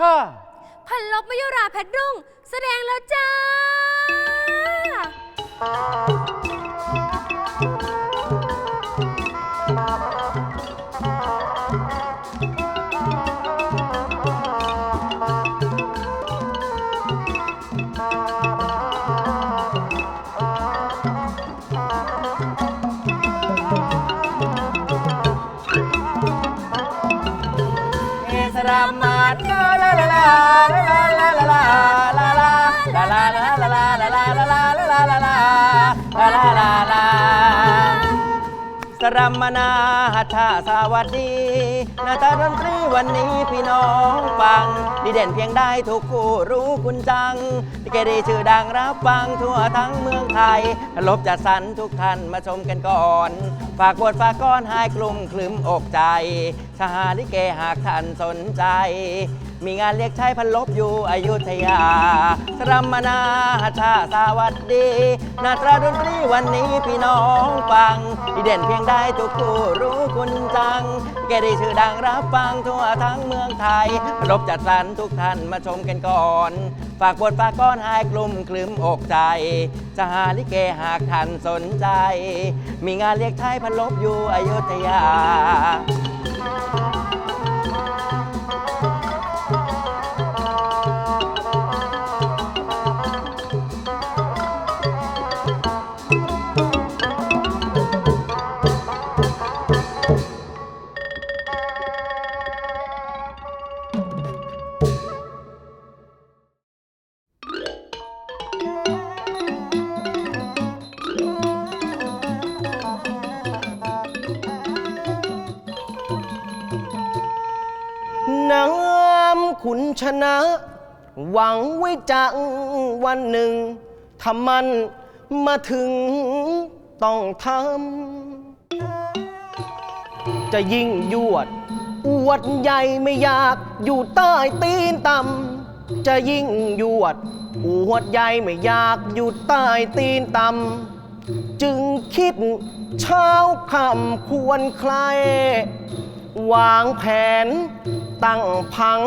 ค่ะ พันลบมยุราเพชรรุ่ง แสดงแล้วจ้า รัมมนาหัตถาสวัสดีนาตาดนตรีวันนี้พี่น้องฟังดีเด่นเพียงได้ทุกคู่รู้คุณจังลิเกดีชื่อดังรับฟังทั่วทั้งเมืองไทยลบจัดสรรทุกท่านมาชมกันก่อน ฝากบทฝากก้อนหายกลุ่มคลึมอกใจ ชาลิเกหากท่านสนใจ มีงานเรียกใช้พันลบอยู่อยุธยาสรมนาหัตถาสวัสดีนาตราดนตรีวันนี้พี่น้องฟังดีเด่นเพียงได้ทุกคู่รู้คุณจัง แกได้ชื่อดังรับฟังทั่วทั้งเมืองไทยพันลบจัดสรรทุกท่านมาชมกันก่อน ฝากบทฝากก้อนหายกลุ่มคลึมอกใจจะหาลิเกหากท่านสนใจ มีงานเรียกไทยพันลบอยู่อยุธยา ชนะ หวังไว้จังวันหนึ่งถ้ามันมาถึงต้องทำจะยิ่งยวด อวดใหญ่ไม่อยากอยู่ใต้ตีนต่ำจะยิ่งยวด อวดใหญ่ไม่อยากอยู่ใต้ตีนต่ำจึงคิดเช้าคำควรใคร วางแผนตั้งผัง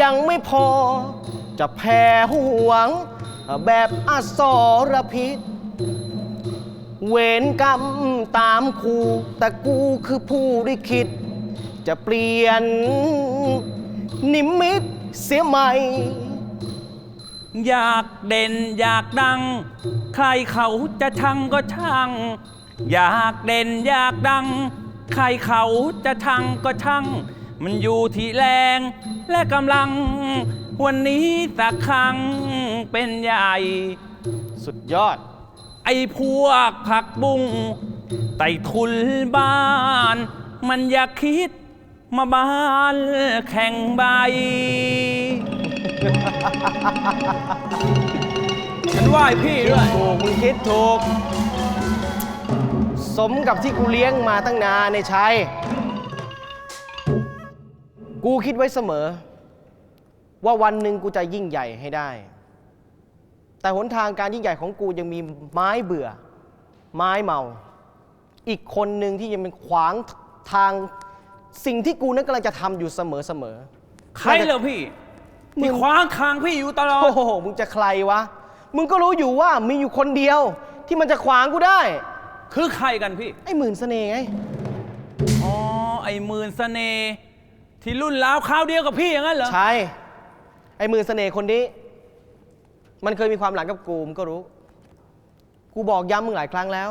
ยังไม่พอ จะแผ่ห่วง แบบอสรพิษ เวรกรรมตามครูแต่กูคือผู้ริคิด จะเปลี่ยน นิมิตเสียใหม่ อยากเด่นอยากดัง ใครเขาจะชังก็ช่าง อยากเด่นอยากดัง ใครเขาจะชังก็ช่าง มันอยู่ที่แรงและกำลัง วันนี้สักครั้งเป็นใหญ่ สุดยอด ไอ้พวกผักบุ้งไต่ทุนบ้าน มันอยากคิดมาบ้านแข่งใบ ฉันไหว้พี่ด้วย ถูกมึงคิดถูก สมกับที่กูเลี้ยงมาตั้งนานในชัย กูคิดไว้เสมอ ว่าวันหนึ่งกูจะยิ่งใหญ่ให้ได้ แต่หนทางการยิ่งใหญ่ของกูยังมีไม้เบื่อ ไม้เมา อีกคนหนึ่งที่ยังเป็นขวางทางสิ่งที่กูนั้นกำลังจะทำอยู่เสมอเสมอใครเหรอพี่มึที่งขวางทางพี่อยู่ตลอด โอ้โห มึงจะใครวะ มึงก็รู้อยู่ว่ามีอยู่คนเดียว ที่มันจะขวางกูได้ คือใครกันพี่ ไอ้หมื่นเสน่ห์ไง อ๋อ ไอ้หมื่นเสน่ห์ ที่รุ่นราวคราวเดียวกับพี่อย่างนั้นเหรอ ใช่ ไอ้หมื่นเสน่ห์คนนี้ มันเคยมีความหลังกับกูมึงก็รู้ กูบอกย้ำมึงหลายครั้งแล้ว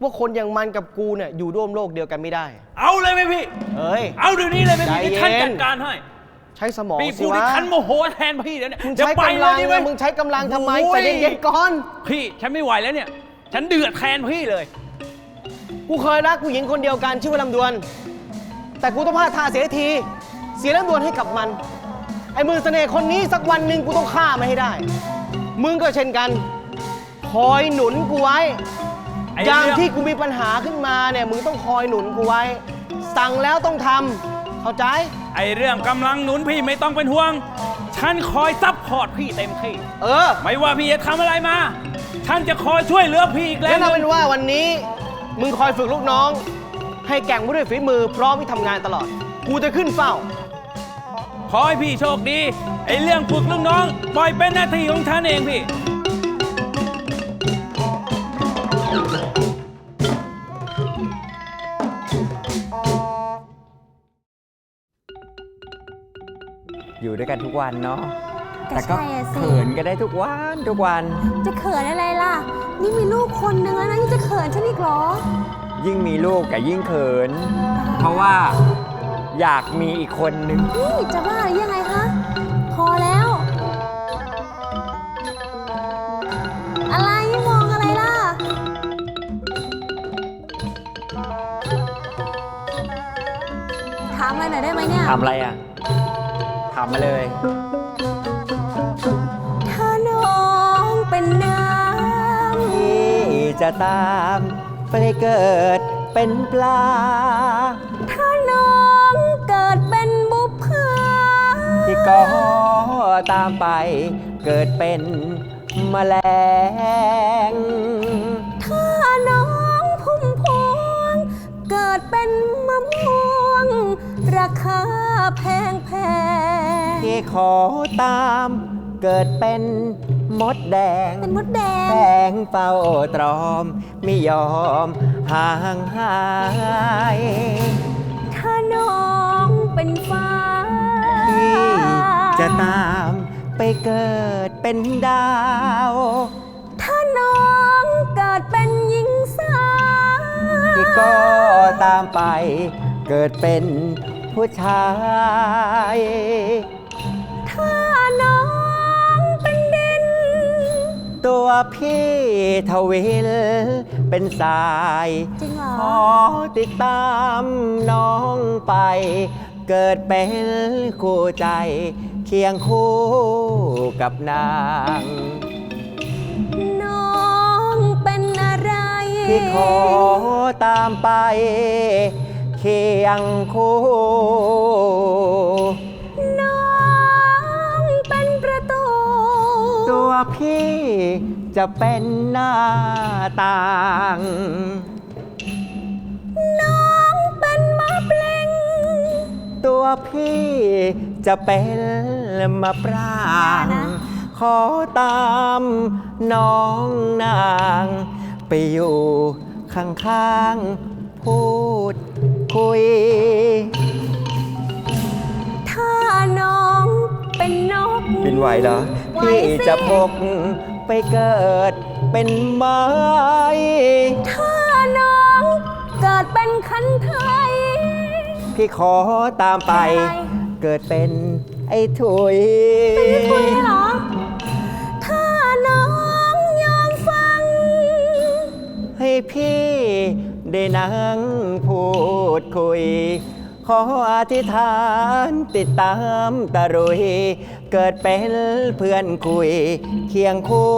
ว่าคนอย่างมันกับกูเนี่ยอยู่ร่วมโลกเดียวกันไม่ได้ เอาเลยไหมพี่ เอ้ย เอาเดี๋ยวนี้เลยไหมพี่ใจเย็นที่ท่านจัดการให้ใช้สมองพี่สิพูดที่วะท่านโมโหแทนพี่แล้วเนี่ยมึงเดี๋ยวใช้ไปกำเลลัยงดีไหม นะมึงใช้กำลังทำไมโอ้ใจยเย็นๆก่อน พี่ฉันไม่ไหวแล้วเนี่ย ฉันเดือดแทนพี่เลย กูเคยรักผู้หญิงคนเดียวกันชื่อว่าลำดวน แต่กูต้องพลาดท่าเสียที เสียลำดวนให้กับมัน ไอ้มือเสน่ห์คนนี้สักวันหนึ่งกูต้องฆ่ามันให้ได้ มึงก็เช่นกัน คอยหนุนกูไว้ ไอ้ยามเรื่องที่กูมีปัญหาขึ้นมาเนี่ยมึงต้องคอยหนุนกูไว้ สั่งแล้วต้องทำเข้าใจ ไอ้เรื่องกำลังหนุนพี่ไม่ต้องเป็นห่วง ฉันคอยซัพพอร์ตพี่เต็มที่ เออไม่ว่าพี่จะทำอะไรมา ฉันจะคอยช่วยเหลือพี่อีกแล้แล้ววเอาเป็นว่าวันนี้ มึงคอยฝึกลูกน้อง ให้แก่งมาด้วยฝีมือพร้อมที่ทำงานตลอด กูจะขึ้นเฝ้าพขอให้พี่โชคดี ไอ้เรื่องฝึกลูกน้อง ปล่อยเป็นหน้าที่ของฉันเองพี่ อยู่ด้วยกันทุกวันเนาะก็แต่ก็ใช่อะสิ เขินกันได้ทุกวันทุกวัน จะเขินอะไรล่ะ นี่มีลูกคนนึงแล้วนะยังจะเขินฉันอีกเหรอ ยิ่งมีลูกกับยิ่งเขิน เพราะว่าอยากมีอีกคนนึง นี่จะบ้าหรือยังไงคะ พอแล้ว อะไรมองอะไรล่ะ ถามอะไรหน่อยได้ไหมเนี่ย ทำอะไรอะทำมาเลย ถ้าน้องเป็นน้ที่จะตาม ไปเกิดเป็นปลาำถ้าน้องเกิดเป็นบุพเพาที่ก็ตามไปเกิดเป็นแมลง ถ้าน้องพุ่มพวง เกิดเป็นมะม่วง ราคาแพงแพงที่ขอตามเกิดเป็น มดแดงเป็นมดแดแฝงงเฝ้าตรอม ไม่ยอมห่างหายถ้าน้องเป็นฟ้าที่จะตามไปเกิดเป็นดาว ถ้าน้องเกิดเป็นหญิงสาวที่ก็ตามไปเกิดเป็นผู้ชาย ตัวพี่ทวิลเป็นสายจริงเหรอขอติดตามน้องไป เกิดเป็นคู่ใจ เคียงคู่กับนาง น้องเป็นอะไรที่ขอตามไป เคียงคู่ พี่จะเป็นหน้าต่าง น้องเป็นมะเปล่งตัวพี่จะเป็นมะปรางอย่านะขอตามน้องนาง ไปอยู่ข้างๆพูดคุย เป็นนกบินไหวเหรอไหวพี่สิจะพกไปเกิดเป็นไม้ถ้าน้องเกิดเป็นคันไทย พี่ขอตามไปเป็นอะไรเกิดเป็นไอ้ถุยเป็นพี่ทุยเหรอ ถ้าน้องยอมฟัง ให้พี่ได้นั่งพูดคุย ขออธิษฐานติดตามตะรุย เกิดเป็นเพื่อนคุย เคียงคู่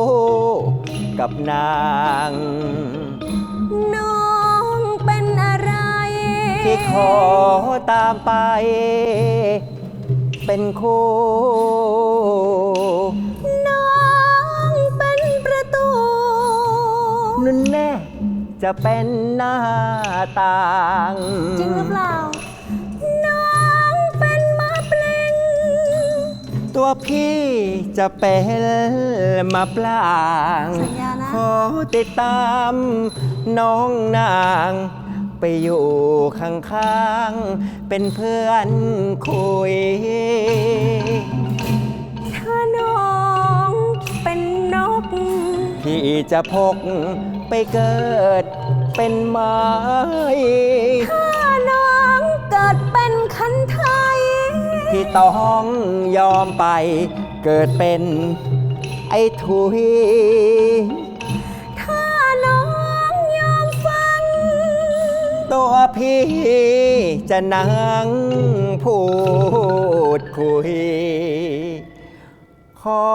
กับนาง น้องเป็นอะไร ที่ขอตามไป เป็นคู่ น้องเป็นประตูนั่นแน่จะเป็นหน้าต่าง จริงหรือเปล่า ตัวพี่จะเป็นมาปลางสัญญานะ ขอติดตามน้องนาง ไปอยู่ข้างๆ เป็นเพื่อนคุย ถ้าน้องเป็นนก พี่จะพกไปเกิดเป็นไม้ ถ้าน้องเกิดเป็นคันไทย ที่ต้องยอมไปเกิดเป็นไอ้ถุยถ้าน้องยอมฟัง ตัวพี่จะนั่งพูดคุย ขอ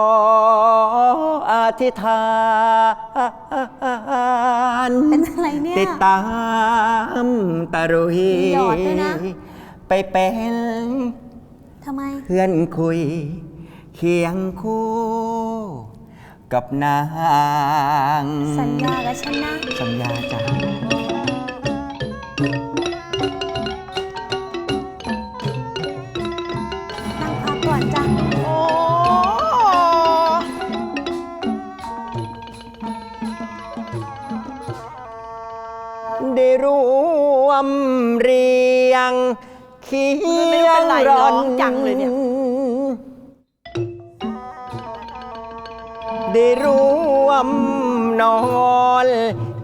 อธิษฐานเป็นอะไรเนี่ย ติดตามตะรุยมีหยอดด้วยนะ ไปเป็น ทำไม เพื่อนคุย เคียงคู่ กับนางสัญญากับฉันนะสัญญาจ้ะงได้ร่วมเรียง คียงรอนได้รวมนอน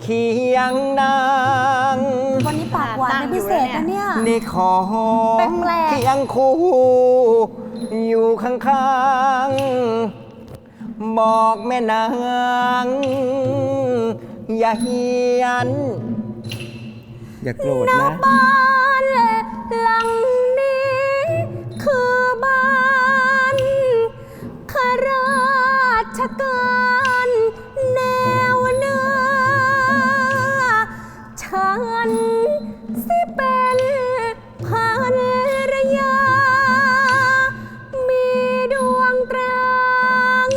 เคียงนาง วันนี้ปากหวานเป็นพิเศษนะเนี่ยนี่ขอแปลกๆ เคียงคู่อยู่ข้างๆ บอกแม่นาง อย่าเฮียน อย่าโกรธนะ บ้าน หลังนี้คือบ้านข้าราชการแนวหน้าฉันสิเป็นภรรยา มีดวงตรัง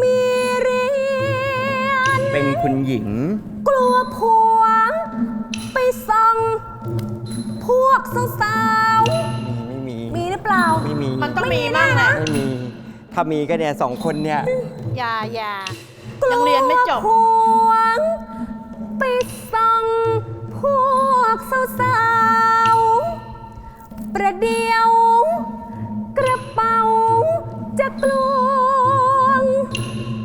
มีเรียน เป็นคุณหญิง กลัวผัว กสาวไม่มีๆมีหรือเปล่า ไม่มีมันต้องมีบ้างแหละ ไม่มี ถ้ามีก็เนี่ยสองคนเนี่ย อย่าอย่า ยังเรียนไม่จบ กลัวผัวไปส่องพวกสาวๆประเดี๋ยว กระเป๋าจะกลวง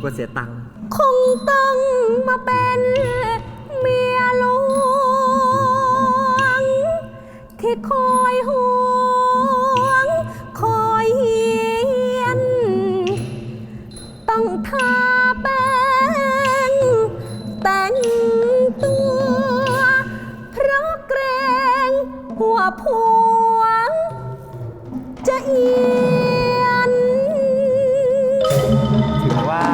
กลัวเสียตังค์ คงต้องมาเป็นเมียหลวง ที่คอยห่วง คอยเฮียน ต้องทาแป้งแต่งตัว เพราะเกรงหัวผัวจะเอียน ถือว่า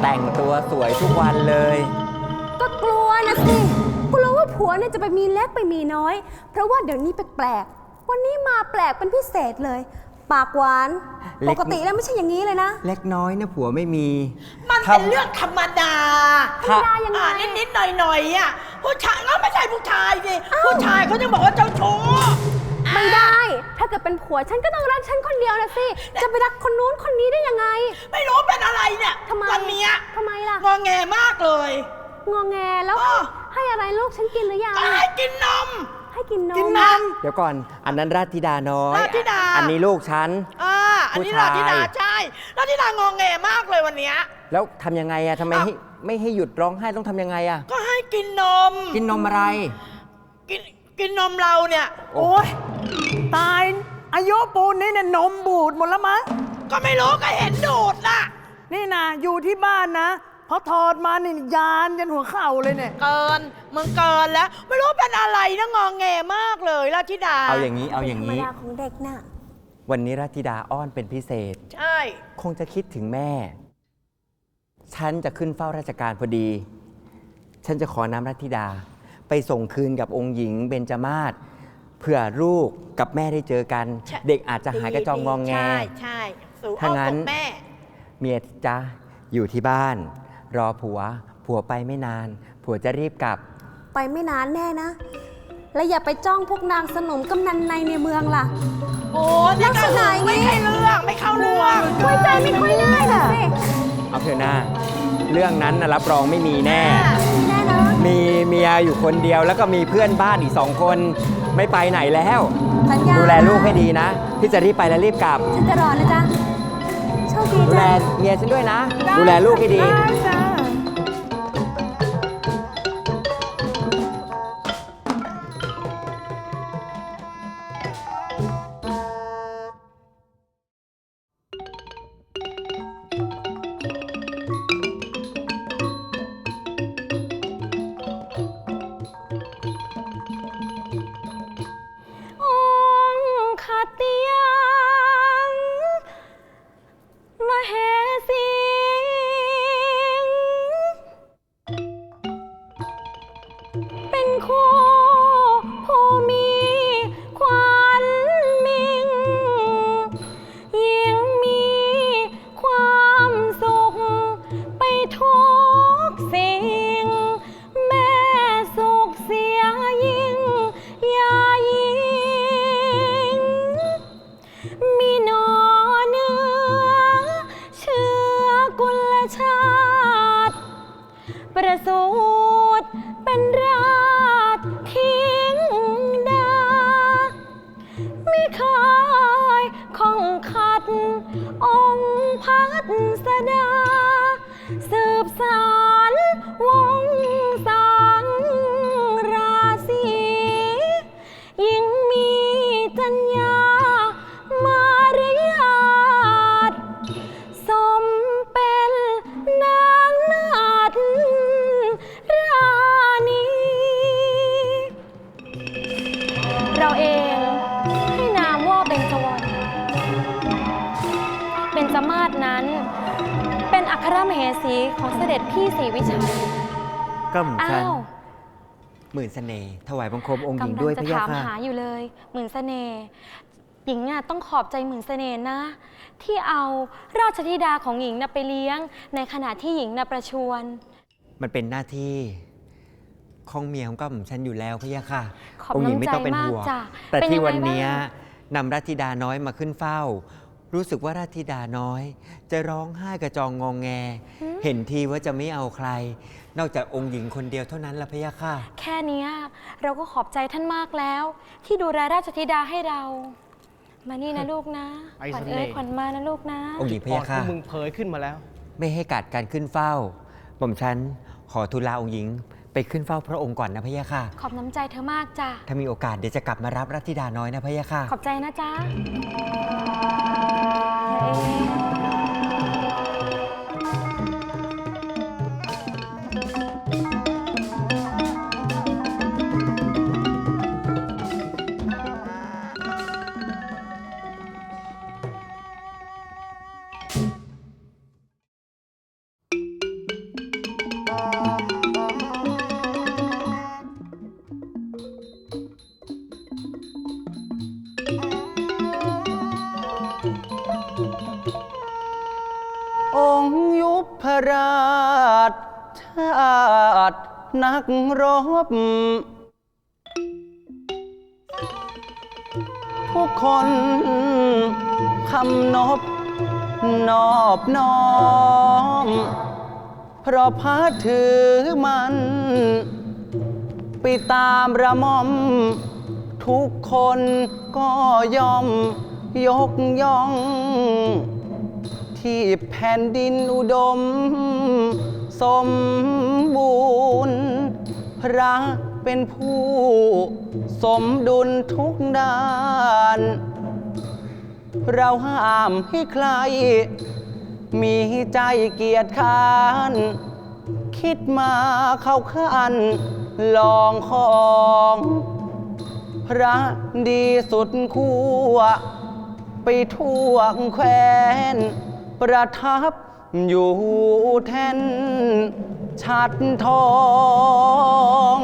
แต่งตัวสวยทุกวันเลย ก็กลัวนะสิกลัวว่า ผัวเนี่ยจะไปมีเล็กไปมีน้อย เพราะว่าเดี๋ยวนี้แปลกๆ วันนี้มาแปลกเป็นพิเศษเลย ปากหวาน เล็ปก กติแล้วไม่ใช่อย่างนี้เลยนะเล็กน้อยนะผัวไม่มีมันถ้าเป็นเรื่องธรรมดาถ้าได้ยังไง อ่านิดๆหน่อยๆอะผู้ชายก็ไม่ใช่ผู้ชายสิผู้ชายเขาจะบอกว่าเจ้าชู้ไม่ได้ ถ้าเกิดเป็นผัวฉันก็ต้องรักฉันคนเดียวนะสิ จะไปรักคนนู้นคนนี้ได้ยังไง ไม่รู้เป็นอะไรเนี่ยทำไมวันเนี้ยทำไมล่ะ งอแงมากเลย งอแงแล้วอ้อให้อะไรลูกฉันกินหรือยังก็ให้กินนม ให้กินนมกินนม เดี๋ยวก่อน อันนั้นราชธิดาน้อย ราชธิดา อันนี้ลูกฉัน อ่าอันนี้ผู้ชาย ราธิดาใช่ราธิดางอแงมากเลยวันเนี้ย แล้วทำยังไงอะทำไมอ้าว ให้ไม่ให้หยุดร้องไห้ต้องทำยังไงอะก็ให้กินนม กินนมอะไร กินกินนมเราเนี่ย โอ้โอ้ยตาย อายุปูนนี่เนี่ยนมบูดหมดแล้วมั้งก็ไม่รู้ก็เห็นดูดน่ะ นี่นะอยู่ที่บ้านนะ พอถอดมานี่ยานยันหัวเข่าเลยเนี่ย เกินมึงเกินแล้ว ไม่รู้เป็นอะไรนะงองแงมากเลยราธิดาเอาอย่างนี้เอาอย่างธรรมนี้ดาของเด็กน่ะ วันนี้ราชธิดาอ้อนเป็นพิเศษ ใช่ คงจะคิดถึงแม่ ฉันจะขึ้นเฝ้าราชการพอดี ฉันจะขอน้ำรัตธิดา ไปส่งคืนกับองค์หญิงเบญจมาศเพื่อลูกกับแม่ได้เจอกัน ใช่ เด็กอาจจะหายกระจองงองแง ใช่ใช่สู่ถ้าอ้อมงั้นอกแม่ เมียจ้าอยู่ที่บ้าน รอผัว ผัวไปไม่นาน ผัวจะรีบกลับ ไปไม่นานแน่นะ แล้วอย่าไปจ้องพวกนางสนมกำนันในในเมืองล่ะ โอ้นี่ก็ลักษณะอย่างนี้ ไม่ใช่เรื่องไม่เข้าเรื่องไว้ใจไม่ค่อยได้น่ะสิเอาเถอะนะเรื่องนั้นนะรับรองไม่มีแน่ แน่นอนมีเมียอยู่คนเดียวแล้วก็มีเพื่อนบ้านอีกสองคน ไม่ไปไหนแล้ว สัญญาดูแลลูกให้ดีนะ พี่จะรีบไปแล้วรีบกลับ ฉันจะรอนะจ๊ะโชค ดูแลเมียฉันด้วยนะ ดูแลลูกให้ดี ได้จ้า เป็นจมาศนั้น เป็นอัครมเหสีของเสด็จพี่ศรีวิชัยก็เหมือนอ้ากันวหมื่นเสน่ห์ถวายบังคมองค์หญิงกำลัด้วยจะพระยาถามค่ะหาอยู่เลย หมื่นเสน่ห์หญิงอะต้องขอบใจหมื่นเสน่ห์นะ ที่เอาราชธิดาของหญิงน่ะไปเลี้ยง ในขณะที่หญิงน่ะประชวรมันเป็นหน้าที่ของเมียของก็ผมฉันอยู่แล้วพะยะค่ะขอบองค์หญิงไม่ต้องเป็นน้ำใจห่วงมากจ้ะแต่เป็นที่ยังไงวันเนี้ยบ้นำรัตธิดาน้อยมาขึ้นเฝ้า รู้สึกว่ารัตธิดาน้อย จะร้องไห้กระจองงองแง เห็นทีว่าจะไม่เอาใคร นอกจากองค์หญิงคนเดียวเท่านั้นละพะยะค่ะ แค่เนี้ยเราก็ขอบใจท่านมากแล้ว ที่ดูแลราชธิดาให้เรา มานี่นะลูกนะไอ้ขวัญเสน่ห์เอ้ยขวัญมานะลูกนะ องค์หญิงพะพอยะค่ะ มึงเผยขึ้นมาแล้ว ไม่ให้กัดการขึ้นเฝ้าผมฉันขอทูลลาองค์หญิง ไปขึ้นเฝ้าพระองค์ก่อนนะพะยะค่ะ ขอบน้ำใจเธอมากจ้ะ ถ้ามีโอกาสเดี๋ยวจะกลับมารับรัตธิดาน้อยนะพะยะค่ะ ขอบใจนะจ๊ะ เพราชชาตินักรบ ทุกคนคำนบนอบน้อม เพราะพัดถือมัน ไปตามระมอม ทุกคนก็ยอมยกย่อง ที่แผ่นดินอุดม สมบูรณ์พระเป็นผู้สมดุลทุกด้าน เราห้ามให้ใคร มีใจเกียรติค้าน คิดมาเข้าขันลองของพระดีสุดขั้วไปทั่วแคว้น ประทับอยู่แท่นชัดทอง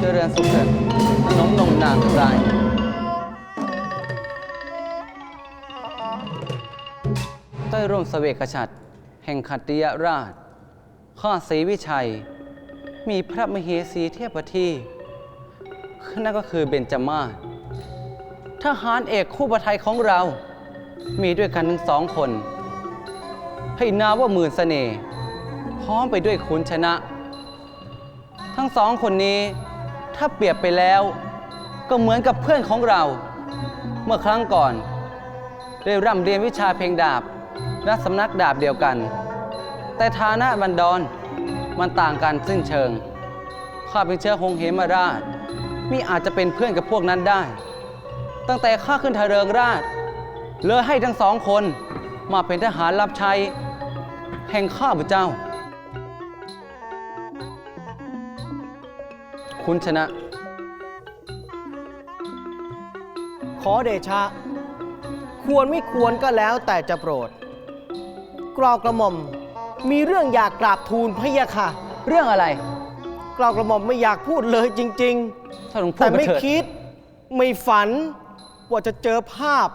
เจริญสุขเถิดน้องนมนางทั้งหลายใต้ร่มเสวกฉัตรแห่งขัตติยราช ข้าศรีวิชัย มีพระมเหสีเทียบที่นั่นก็คือเบญจมาศ ทหารเอกคู่ประไทยของเรา มีด้วยกันทั้งสองคน ให้นาว่าหมื่นเสน่ห์พร้อมไปด้วยขุนชนะ ทั้งสองคนนี้ถ้าเปรียบไปแล้ว ก็เหมือนกับเพื่อนของเรา เมื่อครั้งก่อน ได้ร่ำเรียนวิชาเพลงดาบณสำนักดาบเดียวกัน แต่ฐานะบันดอนมันต่างกันสิ้นเชิง ข้าเป็นเชื้อหงเหมราชมิอาจจะเป็นเพื่อนกับพวกนั้นได้ ตั้งแต่ข้าขึ้นทะเริงราชเลยให้ทั้งสองคนมาเป็นทหารรับใช้แห่งข้าพเจ้า คุณชนะ ขอเดชะ ควรไม่ควรก็แล้วแต่จะโปรด กราวกระหม่อมมีเรื่องอยากกราบทูลพะยะค่ะ เรื่องอะไร กราวกระหม่อมไม่อยากพูดเลยจริงถ้าหลวงๆพูแต่ดมาไม่เถิด คิด ไม่ฝัน ว่าจะเจอภาพ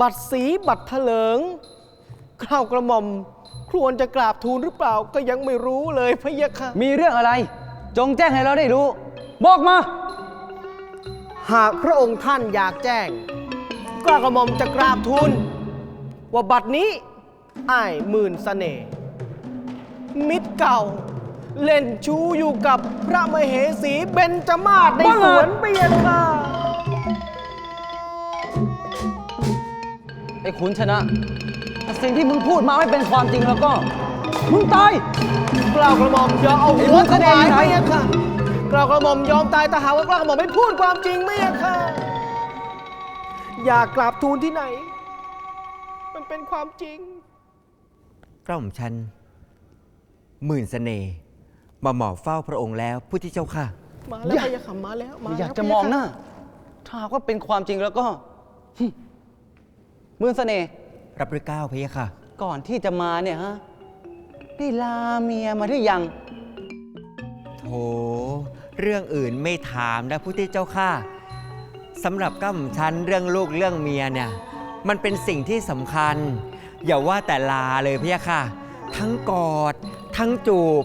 บัตรสีบัตรเถลิงกราวกระหม่อมควรจะกราบทูลหรือเปล่าก็ยังไม่รู้เลยพะยะค่ะ มีเรื่องอะไร จงแจ้งให้เราได้รู้ บอกมา หากพระองค์ท่านอยากแจ้งกล้ากระหม่อมจะกราบทูลว่าบัดนี้อ้ายหมื่นเสน่ห์มิตรเก่า เล่นชู้อยู่กับพระมเหสีเบญจมาศในสวนเปียค่ะ ไอ้ขุนชนะแต่สิ่งที่มึงพูดมาไม่เป็นความจริงแล้วก็ มึงตาย กล่าวกระหม่อมยอมเอาไอ้หัวมึงถแสดงวายไหนไม่ค่ะกล่าวกระหม่อมยอมตายแต่หากว่ากล่าวกระหม่อมไม่พูดความจริงไม่ค่ะ อยากกราบทูลที่ไหน มันเป็นความจริง กล้อมฉันหมื่นเสน่ห์มาหมอบเฝ้าพระองค์แล้วพุทธเจ้าค่ะ มาแล้วพะยะค่ะมาแล้วมาอแล้ยาวกจะมองหน้า ถ้าหากว่าเป็นความจริงแล้วก็หึ มื่นเสน่ห์รับด้วยเกล้าวพะยะค่ะ ก่อนที่จะมาเนี่ยฮะได้ลาเมียมาหรือยัง โถ เรื่องอื่นไม่ถามนะพุทธเจ้าค่ะสำหรับก้ามฉันเรื่องลูกเรื่องเมียเนี่ย มันเป็นสิ่งที่สำคัญ อย่าว่าแต่ลาเลยพะยะค่ะ ทั้งกอด ทั้งจูบ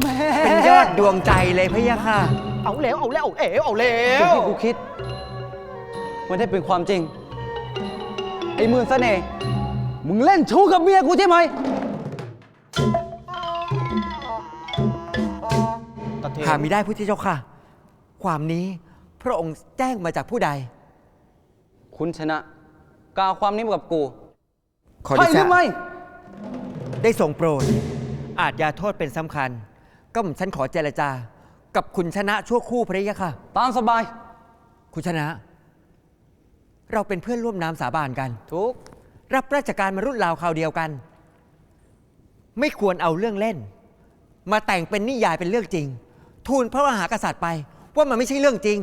แม่เป็นยอดดวงใจเลยพะยะค่ะ เอาแล้วเอาแล้วเอาเอ๋เอาแล้สิ่งวที่กูคิด มันได้เป็นความจริง ไอ้มื่นเสน่ห์มึงเล่นชู้กับเมียกูใช่ไหมตะเทหามิได้พุทธเจ้าค่ะ ความนี้พระองค์แจ้งมาจากผู้ใด คุณชนะกล่าวความนี้มากับกูขอใช่ดิหรืฉัอนไม่ได้ทรงโปรด อาจยาโทษเป็นสำคัญ ก็ผมฉันขอเจรจา กับคุณชนะชั่วครู่พระยะค่ะ ตามสบาย คุณชนะ เราเป็นเพื่อนร่วมน้ำสาบานกันทุกรับราชการมารุ่นราวคราวเดียวกัน ไม่ควรเอาเรื่องเล่น มาแต่งเป็นนิยายเป็นเรื่องจริง ทูลพระมหากษัตริย์ไป ว่ามันไม่ใช่เรื่องจริง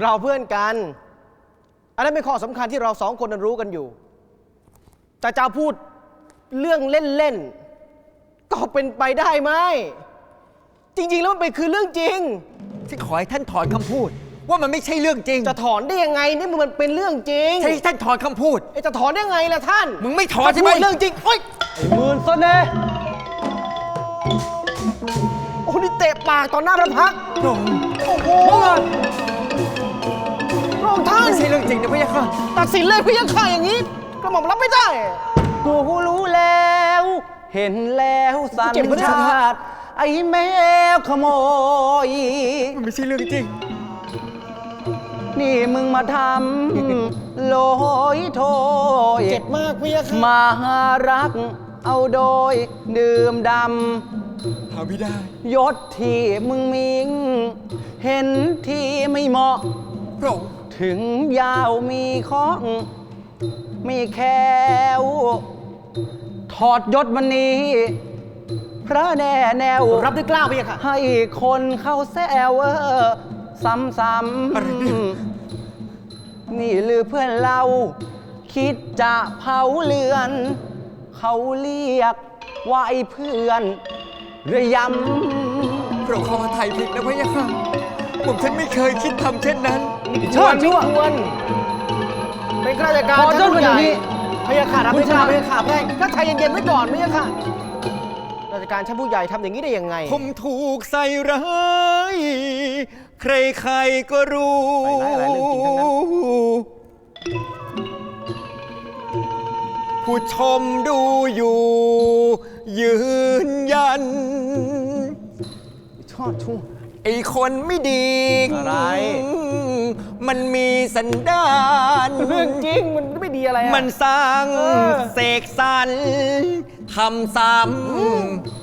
เราเพื่อนกัน อันนั้นเป็นข้อสำคัญที่เราสองคนนั้นรู้กันอยู่ แต่จะพูดเรื่องเล่นๆ ก็เป็นไปได้ไหม จริง ๆ แล้วมันเป็นคือเรื่องจริง ที่ขอให้ท่านถอนคำพูด ว่ามันไม่ใช่เรื่องจริงจะถอนได้ยังไงนี่มันเป็นเรื่องจริงใช่ที่ท่านถอนคำพูดเอ้ยจะถอนได้ยังไงล่ะท่านมึงไม่ถอนใช่ไหมถ้าพูดเรื่องจริงโอ๊ยไอ้มื่นเสน่ห์โอ้โหนี่เตะปากต่อหน้าพระพักตร์พระองค์โอ้โหพระองค์ท่านไม่ใช่เรื่องจริงนะพระยะค่ะตัดสินเลยพี่ยังข่าอย่างนี้กระหม่อมรับไม่ได้ กูรู้แล้ว เห็นแล้วสัญเจ็บปะเนี่ยชาติไอ้แมวขโมย มันไม่ใช่เรื่องจริง นี่มึงมาทำโลยโทยเจ็บมากพี่ยังข่ามารัก เอาโดย ดื่มดหาไม่ได้ำยศที่มึงมิงเห็นที่ไม่เหมาะ พระองค์ถึงยาวมีข้องมีแควถอดยศวันนี้ พระแน่แนว รับด้วยกล้าวพี่ยังข่าให้คนเข้าแซวเออ ซ้ำๆนี่หรือเพื่อนเรา คิดจะเผาเลือน เขาเรียกว่าไอ้เพื่อนเระยำพระองค์เข้ามาไทยผิดนะพระยะค่ะผมฉันไม่เคยคิดทำเช่นนั้นชอบชั่วควรเป็นข้าราชการขอโทษชั้นผู้ใหญ่คนอย่างนี้พยาขารับคุณไม่ขาชนะพยาขาแพ้ก็ใจเย็นๆไว้ก่อนพยาค่ะราชการชั้นผู้ใหญ่ทำอย่างนี้ได้ยังไง ผมถูกใส่ร้าย ใครๆก็รู้ใส่ร้ายอะไรเรื่องจริงทั้งนั้น ผู้ชมดูอยู่ ยืนยัน ชอบชั่วไอ้คนไม่ดีอะไร มันมีสันดาน เรื่องจริงมันไม่ดีอะไรอะ มันสร้างเออ เสกสรรทำซ้ำ